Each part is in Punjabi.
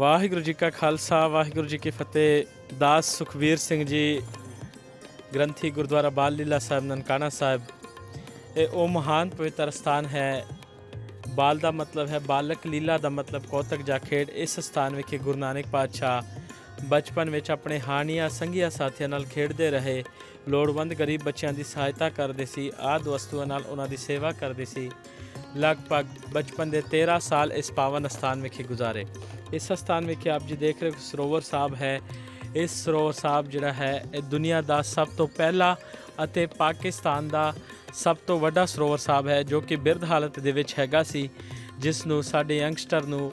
ਵਾਹਿਗੁਰੂ ਜੀ ਕਾ ਖਾਲਸਾ, ਵਾਹਿਗੁਰੂ ਜੀ ਕੀ ਫਤਿਹ। ਦਾਸ ਸੁਖਵੀਰ ਸਿੰਘ ਜੀ, ਗ੍ਰੰਥੀ ਗੁਰਦੁਆਰਾ ਬਾਲ ਲੀਲਾ ਸਾਹਿਬ, ਨਨਕਾਣਾ ਸਾਹਿਬ। ਇਹ ਉਹ ਮਹਾਨ ਪਵਿੱਤਰ ਸਥਾਨ ਹੈ। ਬਾਲ ਦਾ ਮਤਲਬ ਹੈ, ਬਾਲਕ ਲੀਲਾ ਦਾ ਮਤਲਬ ਕੌਤਕ ਜਾਂ ਖੇਡ। ਇਸ ਸਥਾਨ ਵਿਖੇ ਗੁਰੂ ਨਾਨਕ ਪਾਤਸ਼ਾਹ ਬਚਪਨ ਵਿੱਚ ਆਪਣੇ ਹਾਣੀਆਂ, ਸੰਗੀਆਂ ਸਾਥੀਆਂ ਨਾਲ ਖੇਡਦੇ ਰਹੇ। ਲੋੜਵੰਦ ਗਰੀਬ ਬੱਚਿਆਂ ਦੀ ਸਹਾਇਤਾ ਕਰਦੇ ਸੀ। ਆਦ ਵਸਤੂਆਂ ਨਾਲ ਉਹਨਾਂ ਦੀ ਸੇਵਾ ਕਰਦੇ ਸੀ। ਲਗਭਗ ਬਚਪਨ ਦੇ 13 ਸਾਲ ਇਸ ਪਾਵਨ ਸਥਾਨ ਵਿਖੇ ਗੁਜ਼ਾਰੇ। ਇਸ ਸਥਾਨ ਵਿਖੇ ਆਪ ਜੀ ਦੇਖ ਰਹੇ ਹੋ ਸਰੋਵਰ ਸਾਹਿਬ ਹੈ। ਇਸ ਸਰੋਵਰ ਸਾਹਿਬ ਜਿਹੜਾ ਹੈ, ਇਹ ਦੁਨੀਆ ਦਾ ਸਭ ਤੋਂ ਪਹਿਲਾ ਅਤੇ ਪਾਕਿਸਤਾਨ ਦਾ ਸਭ ਤੋਂ ਵੱਡਾ ਸਰੋਵਰ ਸਾਹਿਬ ਹੈ, ਜੋ ਕਿ ਬਿਰਧ ਹਾਲਤ ਦੇ ਵਿੱਚ ਹੈਗਾ ਸੀ, ਜਿਸ ਨੂੰ ਸਾਡੇ ਯੰਗਸਟਰ ਨੂੰ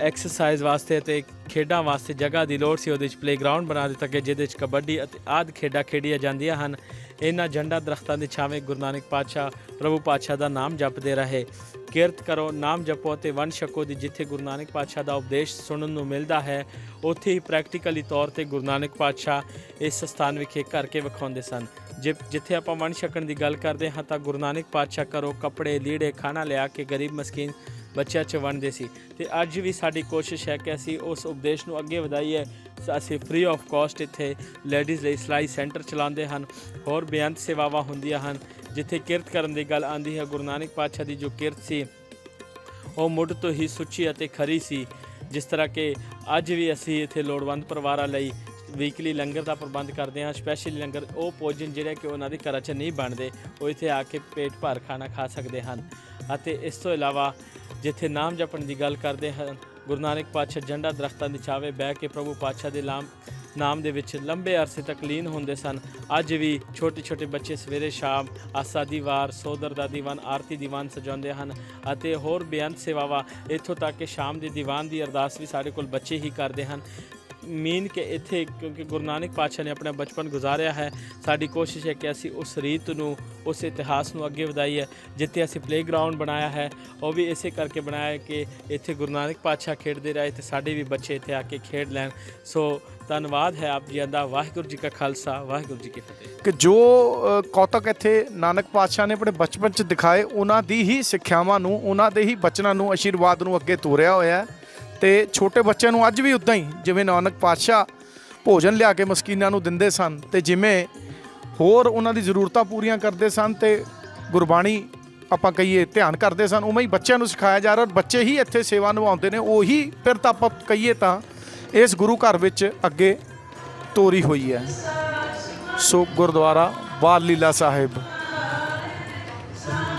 ਐਕਸਰਸਾਈਜ਼ ਵਾਸਤੇ ਅਤੇ ਖੇਡਾਂ ਵਾਸਤੇ ਜਗ੍ਹਾ ਦੀ ਲੋੜ ਸੀ, ਉਹਦੇ ਵਿੱਚ ਪਲੇਗਰਾਉਂਡ ਬਣਾ ਦਿੱਤਾ ਗਿਆ, ਜਿਹਦੇ ਵਿੱਚ ਕਬੱਡੀ ਅਤੇ ਆਦ ਖੇਡਾਂ ਖੇਡੀਆਂ ਜਾਂਦੀਆਂ ਹਨ। ਇਹਨਾਂ ਝੰਡਾ ਦਰਖਤਾਂ ਦੇ ਛਾਵੇਂ ਗੁਰੂ ਨਾਨਕ ਪਾਤਸ਼ਾਹ, ਪ੍ਰਭੂ ਪਾਤਸ਼ਾਹ ਦਾ ਨਾਮ ਜਪਦੇ ਰਹੇ। ਕਿਰਤ ਕਰੋ, ਨਾਮ ਜਪੋ ਤੇ ਵੰਡ ਛਕੋ ਦੀ ਜਿੱਥੇ ਗੁਰੂ ਨਾਨਕ ਪਾਤਸ਼ਾਹ ਦਾ ਉਪਦੇਸ਼ ਸੁਣਨ ਨੂੰ ਮਿਲਦਾ ਹੈ, ਉੱਥੇ ਹੀ ਪ੍ਰੈਕਟੀਕਲੀ ਤੌਰ ਤੇ ਗੁਰੂ ਨਾਨਕ ਪਾਤਸ਼ਾਹ ਇਸ ਸਥਾਨ ਵਿਖੇ ਕਰਕੇ ਵਿਖਾਉਂਦੇ ਸਨ। ਜਿ- ਜਿੱਥੇ ਆਪਾਂ ਵੰਡ ਛਕਣ ਦੀ ਗੱਲ ਕਰਦੇ ਹਾਂ ਤਾਂ ਗੁਰੂ ਨਾਨਕ ਪਾਤਸ਼ਾਹ ਕਰੋ ਕੱਪੜੇ, ਲੀੜੇ, ਖਾਣਾ ਲਿਆ ਕੇ ਗਰੀਬ, ਮਸਕੀਨ ਬੱਚਿਆਂ 'ਚ ਵੰਡਦੇ ਸੀ। ਤੇ ਅੱਜ ਵੀ ਸਾਡੀ ਕੋਸ਼ਿਸ਼ ਹੈ ਕਿ ਅਸੀਂ ਉਸ ਉਪਦੇਸ਼ ਨੂੰ ਅੱਗੇ ਵਧਾਈਏ। ਅਸੀਂ ਫ੍ਰੀ ਆਫ ਕਾਸਟ ਇੱਥੇ ਲੇਡੀਜ਼ ਲਈ ਸਿਲਾਈ ਸੈਂਟਰ ਚਲਾਉਂਦੇ ਹਨ। ਹੋਰ ਬੇਅੰਤ ਸੇਵਾਵਾਂ ਹੁੰਦੀਆਂ ਹਨ। ਜਿੱਥੇ ਕਿਰਤ ਕਰਨ ਦੀ ਗੱਲ ਆਂਦੀ ਹੈ, ਗੁਰੂ ਨਾਨਕ ਪਾਤਸ਼ਾਹ ਦੀ ਜੋ ਕਿਰਤ ਸੀ, ਉਹ ਮੁੱਢ ਤੋਂ ਹੀ ਸੁੱਚੀ ਅਤੇ ਖਰੀ ਸੀ, ਜਿਸ ਤਰ੍ਹਾਂ ਕਿ ਅੱਜ ਵੀ ਅਸੀਂ ਇੱਥੇ ਲੋੜਵੰਦ ਪਰਿਵਾਰਾਂ ਲਈ ਵੀਕਲੀ ਲੰਗਰ ਦਾ ਪ੍ਰਬੰਧ ਕਰਦੇ ਹਾਂ। ਸਪੈਸ਼ਲੀ ਲੰਗਰ ਉਹ ਭੋਜਨ ਜਿਹੜੇ ਕਿ ਉਹਨਾਂ ਦੇ ਘਰਾਂ 'ਚ ਨਹੀਂ ਬਣਦੇ, ਉਹ ਇੱਥੇ ਆ ਕੇ ਪੇਟ ਭਰ ਖਾਣਾ ਖਾ ਸਕਦੇ ਹਨ। ਅਤੇ ਇਸ ਤੋਂ ਇਲਾਵਾ ਜਿੱਥੇ ਨਾਮ ਜਪਣ ਦੀ ਗੱਲ ਕਰਦੇ ਹਨ, ਗੁਰੂ ਨਾਨਕ ਪਾਤਸ਼ਾਹ ਜੰਡਾ ਦਰਖਤਾਂ ਦੀ ਛਾਵੇਂ ਬਹਿ ਕੇ ਪ੍ਰਭੂ ਪਾਤਸ਼ਾਹ ਦੇ ਨਾਮ ਨਾਮ ਦੇ ਵਿੱਚ ਲੰਬੇ ਅਰਸੇ ਤੱਕ ਲੀਨ ਹੁੰਦੇ ਸਨ। ਅੱਜ ਵੀ ਛੋਟੇ ਛੋਟੇ ਬੱਚੇ ਸਵੇਰੇ ਸ਼ਾਮ ਆਸਾ ਦੀ ਵਾਰ ਸੋਦਰ ਦਾ ਦੀਵਾਨ, ਆਰਤੀ ਦੀਵਾਨ ਸਜਾਉਂਦੇ ਹਨ ਅਤੇ ਹੋਰ ਬੇਅੰਤ ਸੇਵਾਵਾਂ ਇੱਥੋਂ ਤੱਕ ਕਿ ਸ਼ਾਮ ਦੇ ਦੀਵਾਨ ਦੀ ਅਰਦਾਸ ਵੀ ਸਾਡੇ ਕੋਲ ਬੱਚੇ ਹੀ ਕਰਦੇ ਹਨ। ਮੀਨ ਕਿ ਇੱਥੇ ਕਿਉਂਕਿ ਗੁਰੂ ਨਾਨਕ ਪਾਤਸ਼ਾਹ ਨੇ ਆਪਣਾ ਬਚਪਨ ਗੁਜ਼ਾਰਿਆ ਹੈ। ਸਾਡੀ ਕੋਸ਼ਿਸ਼ ਹੈ ਕਿ ਅਸੀਂ ਉਸ ਰੀਤ ਨੂੰ, ਉਸ ਇਤਿਹਾਸ ਨੂੰ ਅੱਗੇ ਵਧਾਈਏ, ਜਿੱਥੇ ਅਸੀਂ ਪਲੇਗਰਾਉਂਡ ਬਣਾਇਆ ਹੈ। ਉਹ ਵੀ ਇਸੇ ਕਰਕੇ ਬਣਾਇਆ ਹੈ ਕਿ ਇੱਥੇ ਗੁਰੂ ਨਾਨਕ ਪਾਤਸ਼ਾਹ ਖੇਡਦੇ ਰਹੇ ਤੇ ਸਾਡੇ ਵੀ ਬੱਚੇ ਇੱਥੇ ਆ ਕੇ ਖੇਡ ਲੈਣ। ਸੋ ਧੰਨਵਾਦ ਹੈ ਆਪ ਜੀ ਦਾ। ਵਾਹਿਗੁਰੂ ਜੀ ਕਾ ਖਾਲਸਾ, ਵਾਹਿਗੁਰੂ ਜੀ ਕੀ ਫਤਿਹ। ਕਿ ਜੋ ਕੌਤਕ ਇੱਥੇ ਨਾਨਕ ਪਾਤਸ਼ਾਹ ਨੇ ਆਪਣੇ ਬਚਪਨ 'ਚ ਦਿਖਾਏ, ਉਹਨਾਂ ਦੀ ਹੀ ਸਿੱਖਿਆਵਾਂ ਨੂੰ, ਉਹਨਾਂ ਦੇ ਹੀ ਬਚਨਾਂ ਨੂੰ, ਆਸ਼ੀਰਵਾਦ ਨੂੰ ਅੱਗੇ ਤੋਰਿਆ ਹੋਇਆ ਹੈ। ਤੇ ਛੋਟੇ ਬੱਚਿਆਂ ਨੂੰ ਅੱਜ ਵੀ ਉਦਾਂ ਹੀ, ਜਿਵੇਂ ਨਾਨਕ ਪਾਤਸ਼ਾਹ ਭੋਜਨ ਲਿਆ ਕੇ ਮਸਕੀਨਾਂ ਨੂੰ ਦਿੰਦੇ ਸਨ ਤੇ ਜਿਵੇਂ ਹੋਰ ਉਹਨਾਂ ਦੀ ਜ਼ਰੂਰਤਾਂ ਪੂਰੀਆਂ ਕਰਦੇ ਸਨ ਤੇ ਗੁਰਬਾਣੀ ਆਪਾਂ ਕਹੀਏ ਧਿਆਨ ਕਰਦੇ ਸਨ, ਉਵੇਂ ਹੀ ਬੱਚਿਆਂ ਨੂੰ ਸਿਖਾਇਆ ਜਾ ਰਿਹਾ ਔਰ ਬੱਚੇ ਹੀ ਇੱਥੇ ਸੇਵਾ ਨਿਭਾਉਂਦੇ ਨੇ, ਉਹੀ ਫਿਰ ਤਾਂ ਆਪਾਂ ਕਹੀਏ ਤਾਂ ਇਸ ਗੁਰੂ ਘਰ ਵਿੱਚ ਅੱਗੇ ਤੋਰੀ ਹੋਈ ਹੈ। ਸੋ ਗੁਰਦੁਆਰਾ ਬਾਲ ਲੀਲਾ ਸਾਹਿਬ।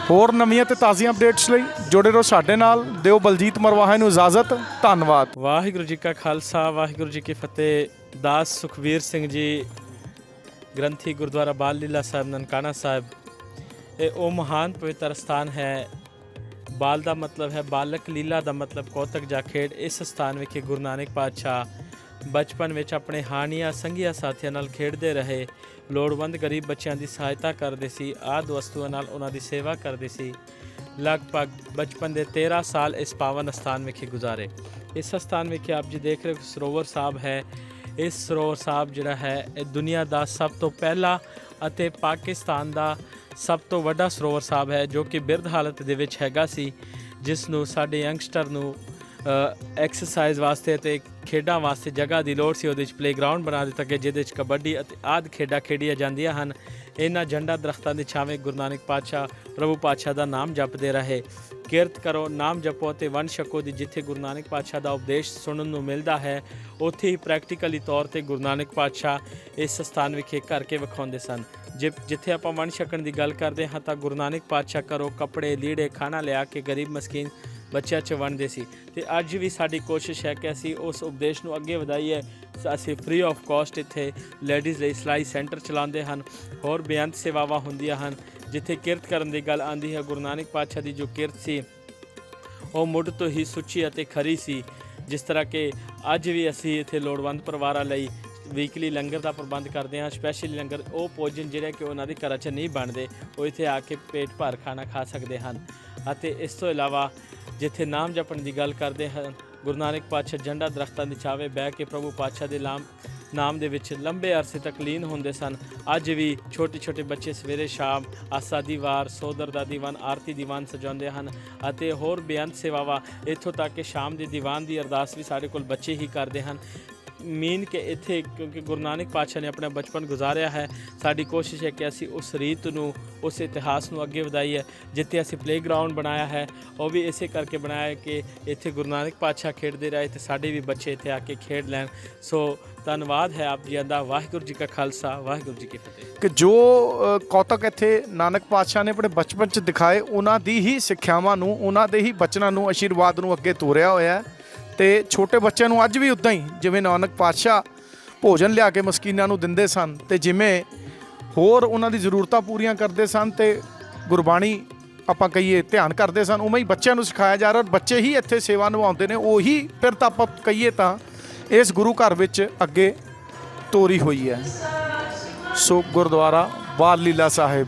ਹੋਰ ਨਵੀਆਂ ਤੇ ਤਾਜ਼ੀਆਂ ਅਪਡੇਟਸ ਲਈ ਜੁੜੇ ਰਹੋ ਸਾਡੇ ਨਾਲ। ਦਿਓ ਬਲਜੀਤ ਮਰਵਾਹਾ ਨੂੰ ਇਜਾਜ਼ਤ। ਧੰਨਵਾਦ। ਵਾਹਿਗੁਰੂ ਜੀ ਕਾ ਖਾਲਸਾ, ਵਾਹਿਗੁਰੂ ਜੀ ਕੀ ਫਤਿਹ। ਦਾਸ ਸੁਖਵੀਰ ਸਿੰਘ ਜੀ, ਗ੍ਰੰਥੀ ਗੁਰਦੁਆਰਾ ਬਾਲ ਲੀਲਾ ਸਾਹਿਬ, ਨਨਕਾਣਾ ਸਾਹਿਬ। ਇਹ ਉਹ ਮਹਾਨ ਪਵਿੱਤਰ ਸਥਾਨ ਹੈ। ਬਾਲ ਦਾ ਮਤਲਬ ਹੈ, ਬਾਲਕ ਲੀਲਾ ਦਾ ਮਤਲਬ ਕੌਤਕ ਜਾ ਖੇਡ। ਇਸ ਸਥਾਨ ਵਿਖੇ ਗੁਰੂ ਨਾਨਕ ਪਾਤਸ਼ਾਹ ਬਚਪਨ ਵਿੱਚ ਆਪਣੇ ਹਾਣੀਆਂ ਸੰਗੀਆਂ ਸਾਥੀਆਂ ਨਾਲ ਖੇਡਦੇ ਰਹੇ। ਲੋੜਵੰਦ ਗਰੀਬ ਬੱਚਿਆਂ ਦੀ ਸਹਾਇਤਾ ਕਰਦੇ ਸੀ, ਆਦ ਵਸਤੂਆਂ ਨਾਲ ਉਹਨਾਂ ਦੀ ਸੇਵਾ ਕਰਦੇ ਸੀ। ਲਗਭਗ ਬਚਪਨ ਦੇ 13 ਸਾਲ ਇਸ ਪਾਵਨ ਸਥਾਨ ਵਿਖੇ ਗੁਜ਼ਾਰੇ। ਇਸ ਸਥਾਨ ਵਿਖੇ ਆਪ ਜੀ ਦੇਖ ਰਹੇ ਹੋ ਸਰੋਵਰ ਸਾਹਿਬ ਹੈ। ਇਸ ਸਰੋਵਰ ਸਾਹਿਬ ਜਿਹੜਾ ਹੈ, ਇਹ ਦੁਨੀਆ ਦਾ ਸਭ ਤੋਂ ਪਹਿਲਾ ਅਤੇ ਪਾਕਿਸਤਾਨ ਦਾ ਸਭ ਤੋਂ ਵੱਡਾ ਸਰੋਵਰ ਸਾਹਿਬ ਹੈ, ਜੋ ਕਿ ਬਿਰਧ ਹਾਲਤ ਦੇ ਵਿੱਚ ਹੈਗਾ ਸੀ ਜਿਸ ਨੂੰ ਸਾਡੇ ਯੰਗਸਟਰ ਨੂੰ ਐਕਸਰਸਾਈਜ਼ ਵਾਸਤੇ ਅਤੇ ਖੇਡਾਂ ਵਾਸਤੇ ਜਗ੍ਹਾ ਦੀ ਲੋੜ ਸੀ, ਉਹਦੇ ਵਿੱਚ ਪਲੇਗਰਾਉਂਡ ਬਣਾ ਦਿੱਤਾ ਗਿਆ, ਜਿਹਦੇ ਵਿੱਚ ਕਬੱਡੀ ਅਤੇ ਆਦ ਖੇਡਾਂ ਖੇਡੀਆਂ ਜਾਂਦੀਆਂ ਹਨ। ਇਹਨਾਂ ਝੰਡਾ ਦਰਖਤਾਂ ਦੇ ਛਾਵੇਂ ਗੁਰੂ ਨਾਨਕ ਪਾਤਸ਼ਾਹ, ਪ੍ਰਭੂ ਪਾਤਸ਼ਾਹ ਦਾ ਨਾਮ ਜਪਦੇ ਰਹੇ। ਕਿਰਤ ਕਰੋ, ਨਾਮ ਜਪੋ ਤੇ ਵੰਡ ਛਕੋ ਦੀ ਜਿੱਥੇ ਗੁਰੂ ਨਾਨਕ ਪਾਤਸ਼ਾਹ ਦਾ ਉਪਦੇਸ਼ ਸੁਣਨ ਨੂੰ ਮਿਲਦਾ ਹੈ, ਉੱਥੇ ਹੀ ਪ੍ਰੈਕਟੀਕਲੀ ਤੌਰ ਤੇ ਗੁਰੂ ਨਾਨਕ ਪਾਤਸ਼ਾਹ ਇਸ ਸਥਾਨ ਵਿਖੇ ਕਰਕੇ ਵਿਖਾਉਂਦੇ ਸਨ। ਜਿ- ਜਿੱਥੇ ਆਪਾਂ ਵੰਡ ਛਕਣ ਦੀ ਗੱਲ ਕਰਦੇ ਹਾਂ ਤਾਂ ਗੁਰੂ ਨਾਨਕ ਪਾਤਸ਼ਾਹ ਕਰੋ ਕੱਪੜੇ, ਲੀੜੇ, ਖਾਣਾ ਲਿਆ ਕੇ ਗਰੀਬ, ਮਸਕੀਨ ਬੱਚਿਆਂ 'ਚ ਵੰਡਦੇ ਸੀ। ਤੇ ਅੱਜ ਵੀ ਸਾਡੀ ਕੋਸ਼ਿਸ਼ ਹੈ ਕਿ ਅਸੀਂ ਉਸ ਉਪਦੇਸ਼ ਨੂੰ ਅੱਗੇ ਵਧਾਈਏ। ਅਸੀਂ ਫ੍ਰੀ ਆਫ ਕਾਸਟ ਇੱਥੇ ਲੇਡੀਜ਼ ਲਈ ਸਿਲਾਈ ਸੈਂਟਰ ਚਲਾਉਂਦੇ ਹਨ। ਹੋਰ ਬੇਅੰਤ ਸੇਵਾਵਾਂ ਹੁੰਦੀਆਂ ਹਨ। ਜਿੱਥੇ ਕਿਰਤ ਕਰਨ ਦੀ ਗੱਲ ਆਂਦੀ ਹੈ, ਗੁਰੂ ਨਾਨਕ ਪਾਤਸ਼ਾਹ ਦੀ ਜੋ ਕਿਰਤ ਸੀ, ਉਹ ਮੁੱਢ ਤੋਂ ਹੀ ਸੁੱਚੀ ਅਤੇ ਖਰੀ ਸੀ। ਜਿਸ ਤਰ੍ਹਾਂ ਕਿ ਅੱਜ ਵੀ ਅਸੀਂ ਇੱਥੇ ਲੋੜਵੰਦ ਪਰਿਵਾਰਾਂ ਲਈ ਵੀਕਲੀ ਲੰਗਰ ਦਾ ਪ੍ਰਬੰਧ ਕਰਦੇ ਹਾਂ। ਸਪੈਸ਼ਲੀ ਲੰਗਰ ਉਹ ਭੋਜਨ ਜਿਹੜੇ ਕਿ ਉਹਨਾਂ ਦੇ ਘਰਾਂ 'ਚ ਨਹੀਂ ਬਣਦੇ, ਉਹ ਇੱਥੇ ਆ ਕੇ ਪੇਟ ਭਰ ਖਾਣਾ ਖਾ ਸਕਦੇ ਹਨ। ਅਤੇ ਇਸ ਤੋਂ ਇਲਾਵਾ ਜਿੱਥੇ ਨਾਮ ਜਪਣ ਦੀ ਗੱਲ ਕਰਦੇ ਹਨ, ਗੁਰੂ ਨਾਨਕ ਪਾਤਸ਼ਾਹ ਜੰਡਾ ਦਰਖਤਾਂ ਦੀ ਛਾਵੇਂ ਬਹਿ ਕੇ ਪ੍ਰਭੂ ਪਾਤਸ਼ਾਹ ਦੇ ਨਾਮ ਨਾਮ ਦੇ ਵਿੱਚ ਲੰਬੇ ਅਰਸੇ ਤੱਕ ਲੀਨ ਹੁੰਦੇ ਸਨ। ਅੱਜ ਵੀ ਛੋਟੇ ਛੋਟੇ ਬੱਚੇ ਸਵੇਰੇ ਸ਼ਾਮ ਆਸਾ ਦੀ ਵਾਰ ਸੋਦਰ ਦਾ ਦੀਵਾਨ, ਆਰਤੀ ਦੀਵਾਨ ਸਜਾਉਂਦੇ ਹਨ ਅਤੇ ਹੋਰ ਬੇਅੰਤ ਸੇਵਾਵਾਂ ਇੱਥੋਂ ਤੱਕ ਕਿ ਸ਼ਾਮ ਦੇ ਦੀਵਾਨ ਦੀ ਅਰਦਾਸ ਵੀ ਸਾਡੇ ਕੋਲ ਬੱਚੇ ਹੀ ਕਰਦੇ ਹਨ। ਮੀਨ ਕਿ ਇੱਥੇ ਕਿਉਂਕਿ ਗੁਰੂ ਨਾਨਕ ਪਾਤਸ਼ਾਹ ਨੇ ਆਪਣਾ ਬਚਪਨ ਗੁਜ਼ਾਰਿਆ ਹੈ। ਸਾਡੀ ਕੋਸ਼ਿਸ਼ ਹੈ ਕਿ ਅਸੀਂ ਉਸ ਰੀਤ ਨੂੰ, ਉਸ ਇਤਿਹਾਸ ਨੂੰ ਅੱਗੇ ਵਧਾਈਏ, ਜਿੱਥੇ ਅਸੀਂ ਪਲੇਗਰਾਉਂਡ ਬਣਾਇਆ ਹੈ। ਉਹ ਵੀ ਇਸੇ ਕਰਕੇ ਬਣਾਇਆ ਕਿ ਇੱਥੇ ਗੁਰੂ ਨਾਨਕ ਪਾਤਸ਼ਾਹ ਖੇਡਦੇ ਰਹੇ ਤੇ ਸਾਡੇ ਵੀ ਬੱਚੇ ਇੱਥੇ ਆ ਕੇ ਖੇਡ ਲੈਣ। ਸੋ ਧੰਨਵਾਦ ਹੈ ਆਪ ਜੀ ਦਾ। ਵਾਹਿਗੁਰੂ ਜੀ ਕਾ ਖਾਲਸਾ, ਵਾਹਿਗੁਰੂ ਜੀ ਕੀ ਫਤਿਹ। ਕਿ ਜੋ ਕੌਤਕ ਇੱਥੇ ਨਾਨਕ ਪਾਤਸ਼ਾਹ ਨੇ ਆਪਣੇ ਬਚਪਨ 'ਚ ਦਿਖਾਏ, ਉਹਨਾਂ ਦੀ ਹੀ ਸਿੱਖਿਆਵਾਂ ਨੂੰ, ਉਹਨਾਂ ਦੇ ਹੀ ਬਚਨਾਂ ਨੂੰ, ਆਸ਼ੀਰਵਾਦ ਨੂੰ ਅੱਗੇ ਤੋਰਿਆ ਹੋਇਆ ਹੈ। ਤੇ ਛੋਟੇ ਬੱਚਿਆਂ ਨੂੰ ਅੱਜ ਵੀ ਉਦਾਂ ਹੀ ਜਿਵੇਂ ਨਾਨਕ ਪਾਤਸ਼ਾਹ ਭੋਜਨ ਲਿਆ ਕੇ ਮਸਕੀਨਾਂ ਨੂੰ ਦਿੰਦੇ ਸਨ ਤੇ ਜਿਵੇਂ ਹੋਰ ਉਹਨਾਂ ਦੀ ਜ਼ਰੂਰਤਾਂ ਪੂਰੀਆਂ ਕਰਦੇ ਸਨ ਤੇ ਗੁਰਬਾਣੀ ਆਪਾਂ ਕਹੀਏ ਧਿਆਨ ਕਰਦੇ ਸਨ, ਉਵੇਂ ਹੀ ਬੱਚਿਆਂ ਨੂੰ ਸਿਖਾਇਆ ਜਾ ਰਿਹਾ ਔਰ ਬੱਚੇ ਹੀ ਇੱਥੇ ਸੇਵਾ ਨਿਭਾਉਂਦੇ ਨੇ, ਉਹੀ ਫਿਰ ਤਾਂ ਆਪਾਂ ਕਹੀਏ ਤਾਂ ਇਸ ਗੁਰੂ ਘਰ ਵਿੱਚ ਅੱਗੇ ਤੋਰੀ ਹੋਈ ਹੈ। ਸੋ ਗੁਰਦੁਆਰਾ ਬਾਲ ਲੀਲਾ ਸਾਹਿਬ।